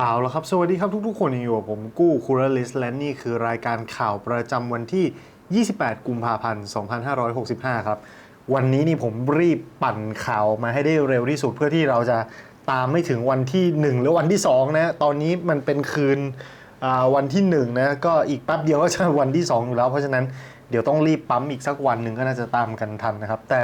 เอาละครับ สวัสดีครับทุกๆ คนอยู่กับผมกู้คูรลิสและนี่คือรายการข่าวประจำวันที่ 28 กุมภาพันธ์ 2565 ครับ วันนี้นี่ผมรีบปั่นข่าวมาให้ได้เร็วที่สุดเพื่อที่เราจะตามไม่ถึงวันที่ 1 หรือวันที่ 2 นะ ตอนนี้มันเป็นคืนวันที่1นะก็อีกแป๊บเดียวก็จะวันที่ 2 อยู่แล้ว เพราะฉะนั้นเดี๋ยวต้องรีบปั๊มอีกสักวันหนึ่งก็น่าจะตามกันทันนะครับ แต่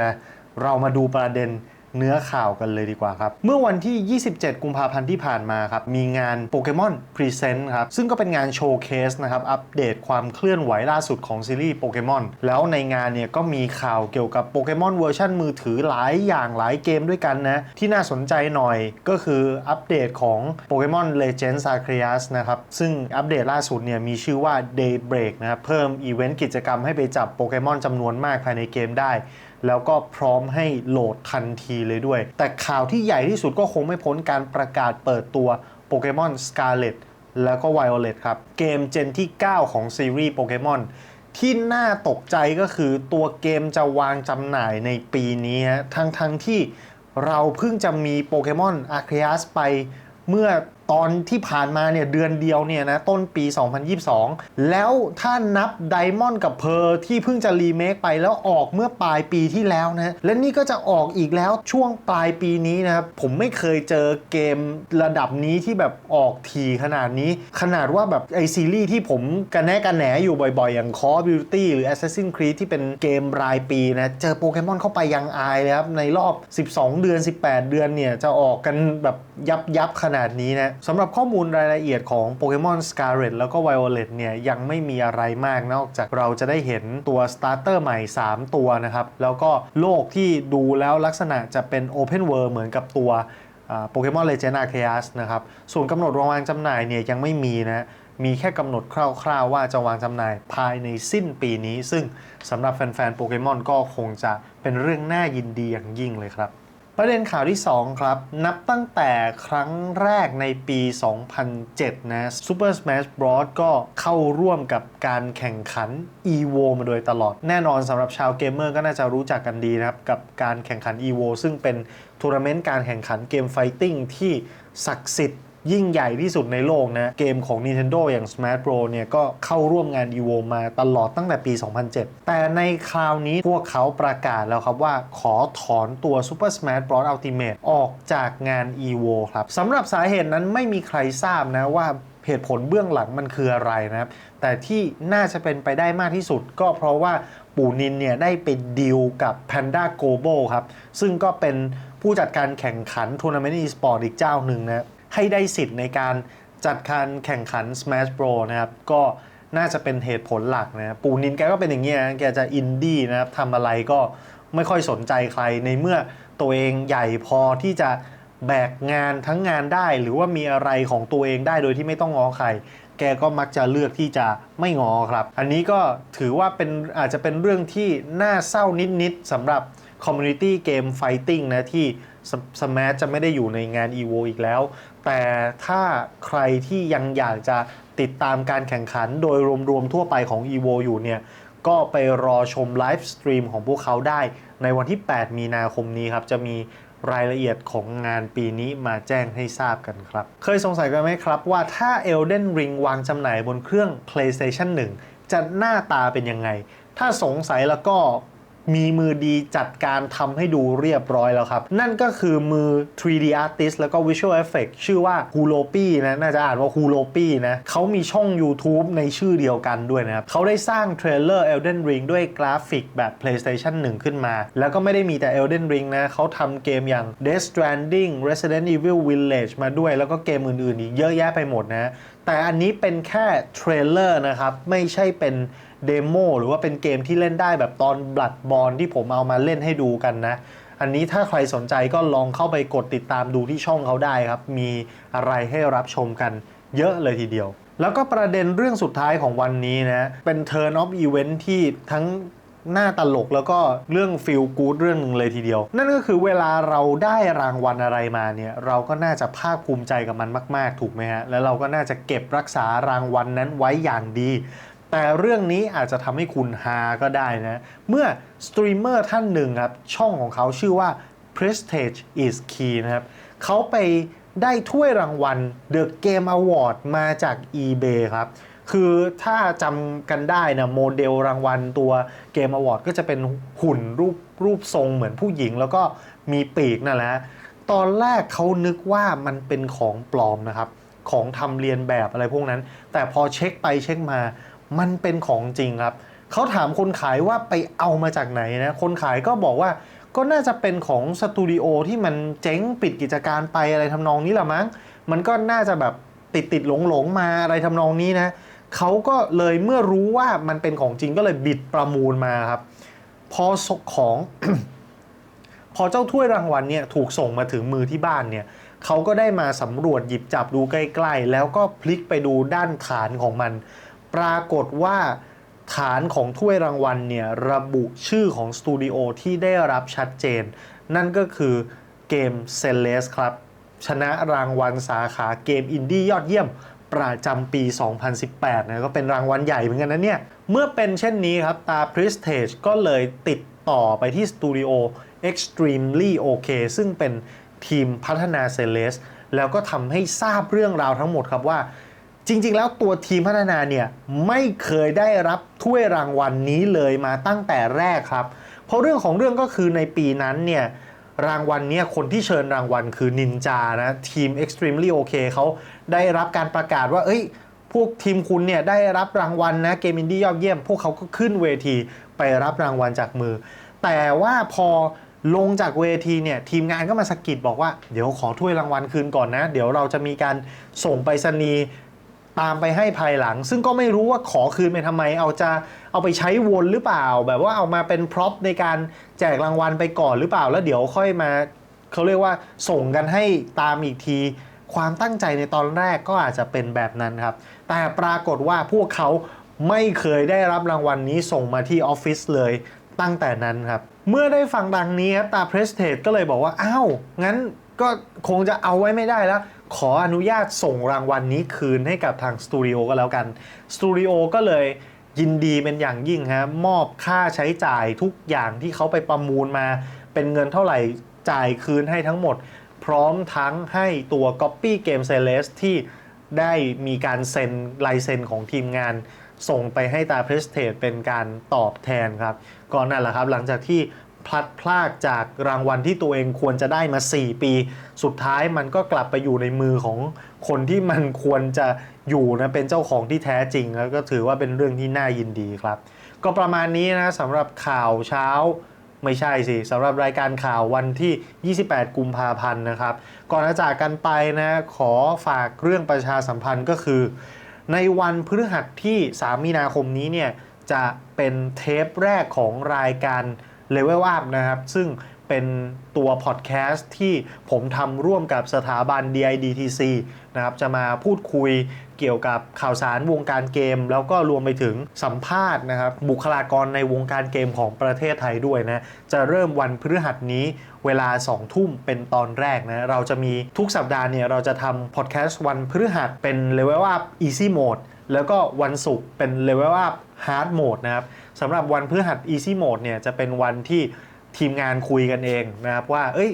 เรามาดูประเด็น เนื้อข่าวกันเลยดีกว่าครับ เมื่อวันที่ 27 กุมภาพันธ์ที่ผ่านมาครับ มีงานโปเกมอนพรีเซนต์ครับ ซึ่งก็เป็นงานโชว์เคสนะครับ อัปเดตความเคลื่อนไหวล่าสุดของซีรีส์โปเกมอนแล้วในงานเนี่ยก็มีข่าวเกี่ยวกับโปเกมอนเวอร์ชันมือถือหลายอย่างหลายเกมด้วยกันนะ ที่น่าสนใจหน่อยก็คืออัปเดตของโปเกมอน Legends Arceus นะครับ ซึ่งอัปเดตล่าสุดเนี่ยมีชื่อว่า Daybreak นะครับ เพิ่มอีเวนต์กิจกรรมให้ไปจับโปเกมอนจำนวนมากภายในเกมได้ แล้วก็พร้อมให้โหลดทันทีเลยด้วย แต่ข่าวที่ใหญ่ที่สุดก็คงไม่พ้นการประกาศเปิดตัวโปเกมอน Scarlet แล้วก็ Violet ครับ เกมเจนที่ 9 ของซีรีส์โปเกมอนที่น่าตกใจก็คือตัวเกมจะวางจำหน่ายในปีนี้ฮะทั้งทั้งที่เราเพิ่งจะมีโปเกมอนอาร์เค u s ไปเมื่อ ตอนที่ผ่านมาเนี่ยเดือนเดียวเนี่ยนะต้นปี 2022 แล้วถ้านับไดมอนด์กับเพอร์ที่เพิ่งจะรีเมคไปแล้วออกเมื่อปลายปีที่แล้วนะและนี่ก็จะออกอีกแล้วช่วงปลายปีนี้นะครับผมไม่เคยเจอเกมระดับนี้ที่แบบออกทีขนาดนี้ ขนาดว่าแบบไอซีรีส์ที่ผมกันแน่กันแหนอยู่บ่อยๆ อย่าง Call of Duty หรือ Assassin's Creed ที่เป็นเกมรายปีนะเจอโปเกมอนเข้าไปยังอายเลยครับในรอบ 12 เดือน 18 เดือนเนี่ยจะออกกันแบบยับยับขนาดนี้นะสำหรับข้อมูลรายละเอียดของโปเกมอน Scarlet แล้วก็ Violet เนี่ยยังไม่มีอะไรมากนอกจากเราจะได้เห็นตัวสตาร์เตอร์ใหม่ 3 ตัวนะครับ แล้วก็โลกที่ดูแล้วลักษณะจะเป็น Open World เหมือนกับตัวโปเกมอนเลเจนด์อาร์เคสนะครับ ส่วนกำหนดวางจำหน่ายเนี่ยยังไม่มีนะ มีแค่กำหนดคร่าวๆว่าจะวางจำหน่ายภายในสิ้นปีนี้ ซึ่งสำหรับแฟนๆโปเกมอนก็คงจะเป็นเรื่องน่ายินดีอย่างยิ่งเลยครับ ประเด็นข่าวที่ 2 ครับ นับตั้งแต่ครั้งแรกในปี 2007 นะ Super Smash Bros ก็เข้าร่วมกับการแข่งขัน EVO มาโดยตลอด แน่นอนสำหรับชาวเกมเมอร์ก็น่าจะรู้จักกันดีนะครับ กับการแข่งขัน EVO ซึ่งเป็นทัวร์นาเมนต์การแข่งขันเกมไฟติ้งที่ศักดิ์สิทธิ์ ยิ่งใหญ่ที่สุดในโลกนะ เกมของ Nintendo อย่าง Smash Bros เนี่ยก็เข้าร่วมงาน EVO มาตลอดตั้งแต่ปี 2007 แต่ในคราวนี้พวกเขาประกาศแล้วครับว่าขอถอนตัว Super Smash Bros Ultimate ออกจากงาน EVO ครับสำหรับสาเหตุนั้นไม่มีใครทราบนะว่าเหตุผลเบื้องหลังมันคืออะไรนะครับ แต่ที่น่าจะเป็นไปได้มากที่สุดก็เพราะว่าปู่นินเนี่ยได้ไปดีลกับ Panda Global ครับ ซึ่งก็เป็นผู้จัดการแข่งขันทัวร์นาเมนต์ e-sport อีกเจ้าหนึ่งนะ ให้ได้สิทธิ์ในการจัดการแข่งขัน Smash Bro นะครับ ก็น่าจะเป็นเหตุผลหลักนะปูนินแกก็เป็นอย่างเงี้ยนะแกจะอินดี้นะครับทำอะไรก็ไม่ค่อยสนใจใครในเมื่อตัวเองใหญ่พอที่จะแบกงานทั้งงานได้ หรือว่ามีอะไรของตัวเองได้โดยที่ไม่ต้องง้อใคร แกก็มักจะเลือกที่จะไม่งอครับ อันนี้ก็ถือว่าเป็นอาจจะเป็นเรื่องที่น่าเศร้านิดๆสำหรับคอมมูนิตี้เกมไฟติ้งนะที่สมาร์จะไม่ได้อยู่ในงาน EVO อีกแล้ว แต่ถ้าใครที่ยังอยากจะติดตามการแข่งขันโดยรวมๆทั่วไปของ EVO อยู่เนี่ย ก็ไปรอชมไลฟ์สตรีมของพวกเขาได้ในวันที่ 8 มีนาคมนี้ครับ จะมีรายละเอียดของงานปีนี้มาแจ้งให้ทราบกันครับ เคยสงสัยกันไหมครับว่าถ้า Elden Ring วางจำหน่ายบนเครื่อง PlayStation 1 จะหน้าตาเป็นยังไง ถ้าสงสัยแล้วก็ มีมือดีจัดการทำให้ดูเรียบร้อยแล้วครับ นั่นก็คือมือ 3D Artist แล้วก็ Visual Effect ชื่อว่า h u l o p i นะ น่าจะอ่านว่า h u l o p i นะเขามีช่อง YouTube ในชื่อเดียวกันด้วยนะครับเขาได้สร้างเทรลเลอร์ Elden Ring ด้วยกราฟิกแบบ PlayStation 1 ขึ้นมา แล้วก็ไม่ได้มีแต่ Elden Ring นะเขาทำเกมอย่าง Death Stranding Resident Evil Village มาด้วย แล้วก็เกมอื่นๆอีกเยอะแยะไปหมดนะ แต่อันนี้เป็นแค่เทรลเลอร์นะครับ ไม่ใช่เป็นเดโมหรือว่าเป็นเกมที่เล่นได้แบบตอนบลัดบอลที่ผมเอามาเล่นให้ดูกันนะ อันนี้ถ้าใครสนใจก็ลองเข้าไปกดติดตามดูที่ช่องเขาได้ครับ มีอะไรให้รับชมกันเยอะเลยทีเดียว แล้วก็ประเด็นเรื่องสุดท้ายของวันนี้นะ เป็น Turn of Event ที่ทั้งหน้าตลกแล้วก็เรื่องฟีลกู๊ดเรื่องหนึ่งเลยทีเดียว นั่นก็คือเวลาเราได้รางวัลอะไรมาเนี่ย เราก็น่าจะภาคภูมิใจกับมันมาก ๆ ถูกไหมฮะ แล้วเราก็น่าจะเก็บรักษารางวัลนนั้นไว้อย่างดี แต่เรื่องนี้อาจจะทำให้คุณฮาก็ได้นะ เมื่อสตรีมเมอร์ท่านหนึ่งครับ ช่องของเขาชื่อว่า Prestige is Key นะครับเขาไปได้ถ้วยรางวัล The Game Award มาจาก eBay ครับ คือถ้าจำกันได้นะโมเดลรางวัลตัวเกมอวอร์ดก็จะเป็นหุ่นรูปรูปทรงเหมือนผู้หญิง แล้วก็มีปีกนั่นแหละ ตอนแรกเขานึกว่ามันเป็นของปลอมนะครับ ของทำเรียนแบบอะไรพวกนั้น แต่พอเช็คไปเช็คมา มันเป็นของจริงครับเขาถามคนขายว่าไปเอามาจากไหนนะคนขายก็บอกว่าก็น่าจะเป็นของสตูดิโอที่มันเจ๊งปิดกิจการไปอะไรทำนองนี้แหละมั้ง มันก็น่าจะแบบติดติดหลงหลงมาอะไรทำนองนี้นะเขาก็เลยเมื่อรู้ว่ามันเป็นของจริงก็เลยบิดประมูลมาครับ พอสของ พอเจ้าถ้วยรางวัลเนี่ยถูกส่งมาถึงมือที่บ้านเนี่ยเขาก็ได้มาสำรวจหยิบจับดูใกล้ ๆ แล้วก็พลิกไปดูด้านฐานของมัน ปรากฏว่าฐานของถ้วยรางวัลเนี่ยระบุชื่อของสตูดิโอที่ได้รับชัดเจน นั่นก็คือเกม c e l e s ครับ ชนะรางวัลสาขาเกมอินดี้ยอดเยี่ยมประจำปี 2018 นะก็เป็นรางวัลใหญ่เหมือนกันนะเนี่ย เมื่อเป็นเช่นนี้ครับ ตา Prestige ก็เลยติดต่อไปที่สตูดิโอ Extremely OK ซึ่งเป็นทีมพัฒนา c e l e s แล้วก็ทำให้ทราบเรื่องราวทั้งหมดครับว่า จริง ๆ แล้วตัวทีมพัฒนาเนี่ยไม่เคยได้รับถ้วยรางวัลนนี้เลยมาตั้งแต่แรกครับ เพราะเรื่องของเรื่องก็คือในปีนั้นเนี่ยรางวัลเนี่ยคนที่เชิญรางวัลคือนินจานะทีม Extremely OK เขาได้รับการประกาศว่า เอ้ย พวกทีมคุณเนี่ยได้รับรางวัลนะเกมอินดี้ยอดเยี่ยม พวกเขาก็ขึ้นเวทีไปรับรางวัลจากมือ แต่ว่าพอลงจากเวทีเนี่ยทีมงานก็มาสะกิดบอกว่าเดี๋ยวขอถ้วยรางวัลคืนก่อนนะ เดี๋ยวเราจะมีการส่งไปรษณีย์ ตามไปให้ภายหลัง ซึ่งก็ไม่รู้ว่าขอคืนไปทำไม เอาจะเอาไปใช้วนหรือเปล่า แบบว่าเอามาเป็นพร็อพในการแจกรางวัลไปก่อนหรือเปล่า แล้วเดี๋ยวค่อยมาเขาเรียกว่าส่งกันให้ตามอีกที ความตั้งใจในตอนแรกก็อาจจะเป็นแบบนั้นครับ แต่ปรากฏว่าพวกเขาไม่เคยได้รับรางวัลนนี้ส่งมาที่ออฟฟิศเลยตั้งแต่นั้นครับ เมื่อได้ฟังดังนี้ครับตาเพรสเทดก็เลยบอกว่า อ้าว งั้นก็คงจะเอาไว้ไม่ได้แล้ว ขออนุญาตส่งรางวัลนนี้คืนให้กับทางสตูดิโอก็แล้วกัน สตูดิโอก็เลยยินดีเป็นอย่างยิ่งฮะมอบค่าใช้จ่ายทุกอย่างที่เขาไปประมูลมา เป็นเงินเท่าไหร่จ่ายคืนให้ทั้งหมด พร้อมทั้งให้ตัว Copy Game c e l e s ที่ได้มีการเซ็นลายเซ็นของทีมงาน ส่งไปให้ตาเพรสเทดเป็นการตอบแทนครับก็นั่นแหละครับ หลังจากที่ พลัดพรากจากรางวัลที่ตัวเองควรจะได้มา 4 ปี สุดท้ายมันก็กลับไปอยู่ในมือของคนที่มันควรจะอยู่นะเป็นเจ้าของที่แท้จริง แล้วก็ถือว่าเป็นเรื่องที่น่ายินดีครับ ก็ประมาณนี้นะสำหรับข่าวเช้าไม่ใช่สิสำหรับรายการข่าววันที่ 28 กุมภาพันธ์นะครับ ก่อนจะจากกันไปนะขอฝากเรื่องประชาสัมพันธ์ก็คือ ในวันพฤหัสที่ 3 มีนาคมนี้เนี่ยจะเป็นเทปแรกของรายการ Level Up นะครับ ซึ่งเป็นตัวพอดแคสต์ที่ผมทำร่วมกับสถาบัน DIDTC นะครับ จะมาพูดคุยเกี่ยวกับข่าวสารวงการเกม แล้วก็รวมไปถึงสัมภาษณ์นะครับ บุคลากรในวงการเกมของประเทศไทยด้วยนะ จะเริ่มวันพฤหัสนี้เวลา 2 ทุ่มเป็นตอนแรกนะ เราจะมีทุกสัปดาห์เนี่ยเราจะทำพอดแคสต์วันพฤหัสเป็น Level Up Easy Mode แล้วก็วันศุกร์เป็น Level Up Hard Mode นะครับ สำหรับวันพฤหัส Easy Mode เนี่ยจะเป็นวันที่ทีมงานคุยกันเองนะครับว่า เอ้ย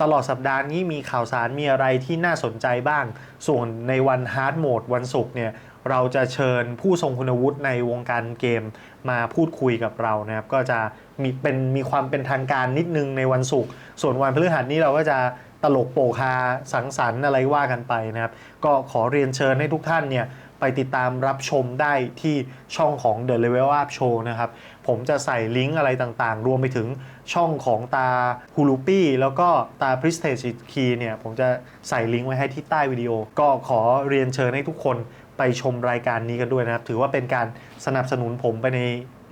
ตลอดสัปดาห์นี้มีข่าวสารมีอะไรที่น่าสนใจบ้าง ส่วนในวัน Hard Mode วันศุกร์เนี่ยเราจะเชิญผู้ทรงคุณวุฒิในวงการเกมมาพูดคุยกับเรานะครับ ก็จะมีเป็นมีความเป็นทางการนิดนึงในวันศุกร์ส่วนวันพฤหัสนี้เราก็จะตลกโปกฮาสังสรรค์อะไรว่ากันไปนะครับ ก็ขอเรียนเชิญให้ทุกท่านเนี่ย ไปติดตามรับชมได้ที่ช่องของ The Level Up Show นะครับ ผมจะใส่ลิงก์อะไรต่างๆ รวมไปถึงช่องของตาฮูลูปี้แล้วก็ตา p r e s t a g e Key เนี่ย ผมจะใส่ลิงก์ไว้ให้ที่ใต้วิดีโอ ก็ขอเรียนเชิญให้ทุกคนไปชมรายการนี้กันด้วยนะครับ ถือว่าเป็นการสนับสนุนผมไปใน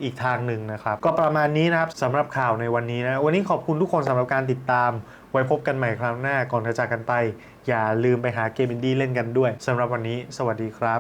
อีกทางหนึ่งนะครับ ก็ประมาณนี้นะครับสำหรับข่าวในวันนี้นะ วันนี้ขอบคุณทุกคนสำหรับการติดตาม ไว้พบกันใหม่ครั้งหน้าก่อนจะจากกันไป อย่าลืมไปหาเกมอินดี้เล่นกันด้วยสำหรับวันนี้ สวัสดีครับ